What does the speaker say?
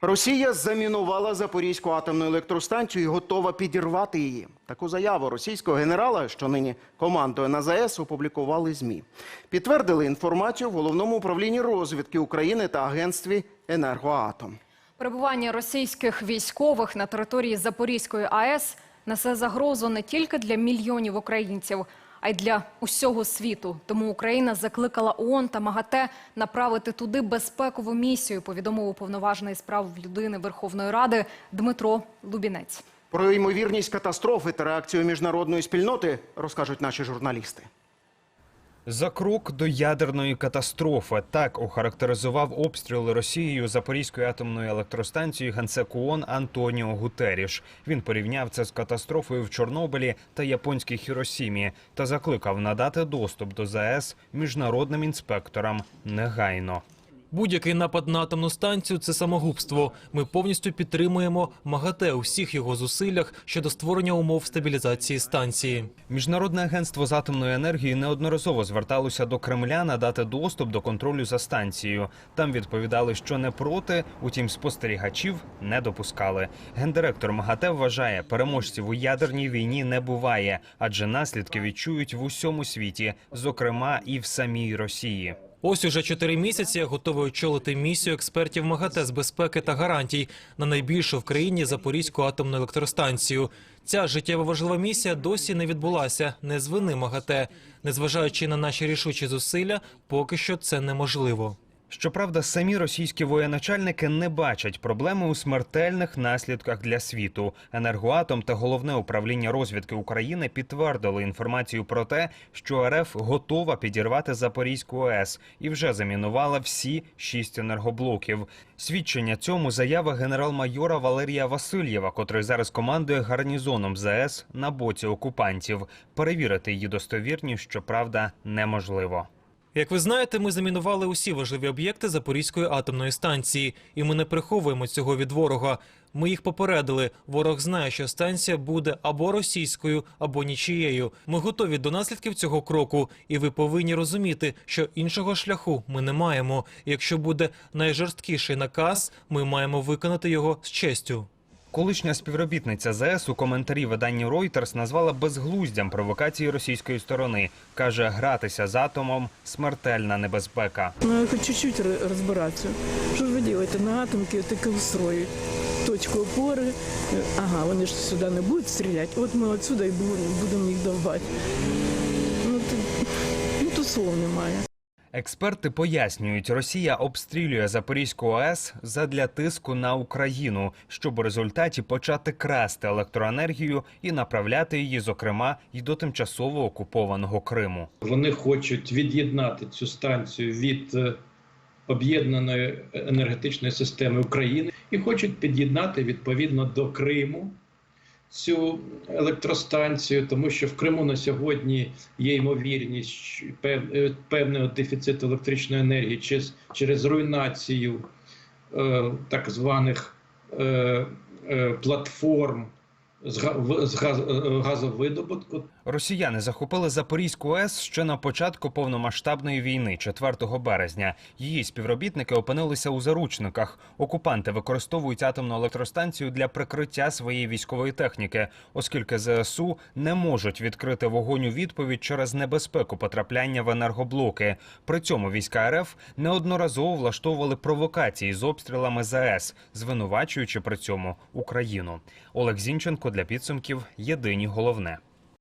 Росія замінувала Запорізьку атомну електростанцію і готова підірвати її. Таку заяву російського генерала, що нині командує на ЗАЕС, опублікували ЗМІ. Підтвердили інформацію в головному управлінні розвідки України та агентстві «Енергоатом». Перебування російських військових на території Запорізької АЕС несе загрозу не тільки для мільйонів українців, а й для усього світу. Тому Україна закликала ООН та МАГАТЕ направити туди безпекову місію, повідомив уповноважений справ прав людини Верховної Ради Дмитро Лубінець. Про ймовірність катастрофи та реакцію міжнародної спільноти розкажуть наші журналісти. За крок до ядерної катастрофи так охарактеризував обстріли Росією Запорізької атомної електростанції генсек ООН Антоніо Гутеріш. Він порівняв це з катастрофою в Чорнобилі та японській Хіросімі та закликав надати доступ до ЗАЕС міжнародним інспекторам негайно. Будь-який напад на атомну станцію це самогубство. Ми повністю підтримуємо МАГАТЕ у всіх його зусиллях щодо створення умов стабілізації станції. Міжнародне агентство з атомної енергії неодноразово зверталося до Кремля надати доступ до контролю за станцією. Там відповідали, що не проти, утім спостерігачів не допускали. Гендиректор МАГАТЕ вважає, переможців у ядерній війні не буває, адже наслідки відчують в усьому світі, зокрема і в самій Росії. Ось уже чотири місяці я готовий очолити місію експертів МАГАТЕ з безпеки та гарантій на найбільшу в країні Запорізьку атомну електростанцію. Ця життєво важлива місія досі не відбулася. Не з вини МАГАТЕ. Незважаючи на наші рішучі зусилля, поки що це неможливо. Щоправда, самі російські воєначальники не бачать проблеми у смертельних наслідках для світу. Енергоатом та головне управління розвідки України підтвердили інформацію про те, що РФ готова підірвати Запорізьку АЕС і вже замінувала всі шість енергоблоків. Свідчення цьому заява генерал-майора Валерія Васильєва, котрий зараз командує гарнізоном ЗАЕС на боці окупантів. Перевірити її достовірність, щоправда, неможливо. Як ви знаєте, ми замінували усі важливі об'єкти Запорізької атомної станції, і ми не приховуємо цього від ворога. Ми їх попередили. Ворог знає, що станція буде або російською, або нічією. Ми готові до наслідків цього кроку, і ви повинні розуміти, що іншого шляху ми не маємо. Якщо буде найжорсткіший наказ, ми маємо виконати його з честю. Колишня співробітниця ЗС у коментарі виданню Reuters назвала безглуздям провокації російської сторони. каже, гратися з атомом смертельна небезпека. Ну, хоть чуть-чуть ра- разбираться. Что же вы делаете на атомке таке устроить? Точку опори. Ага, вони ж сюди не будуть стріляти. От ми отсюда і будемо їх довбати. Ну, тут, ну, тут слов немає. Експерти пояснюють, Росія обстрілює Запорізьку АЕС задля тиску на Україну, щоб у результаті почати красти електроенергію і направляти її, зокрема, й до тимчасово окупованого Криму. Вони хочуть від'єднати цю станцію від е, об'єднаної енергетичної системи України і хочуть під'єднати відповідно до Криму цю електростанцію, тому що в Криму на сьогодні є ймовірність е, певного дефіциту електричної енергії через, через руйнацію е, так званих е, е, платформ з, е, газовидобутку. Росіяни захопили Запорізьку АЕС ще на початку повномасштабної війни, 4 березня. Її співробітники опинилися у заручниках. Окупанти використовують атомну електростанцію для прикриття своєї військової техніки, оскільки ЗСУ не можуть відкрити вогонь у відповідь через небезпеку потрапляння в енергоблоки. При цьому війська РФ неодноразово влаштовували провокації з обстрілами ЗАЕС, звинувачуючи при цьому Україну. Олег Зінченко для підсумків. Єдині головне.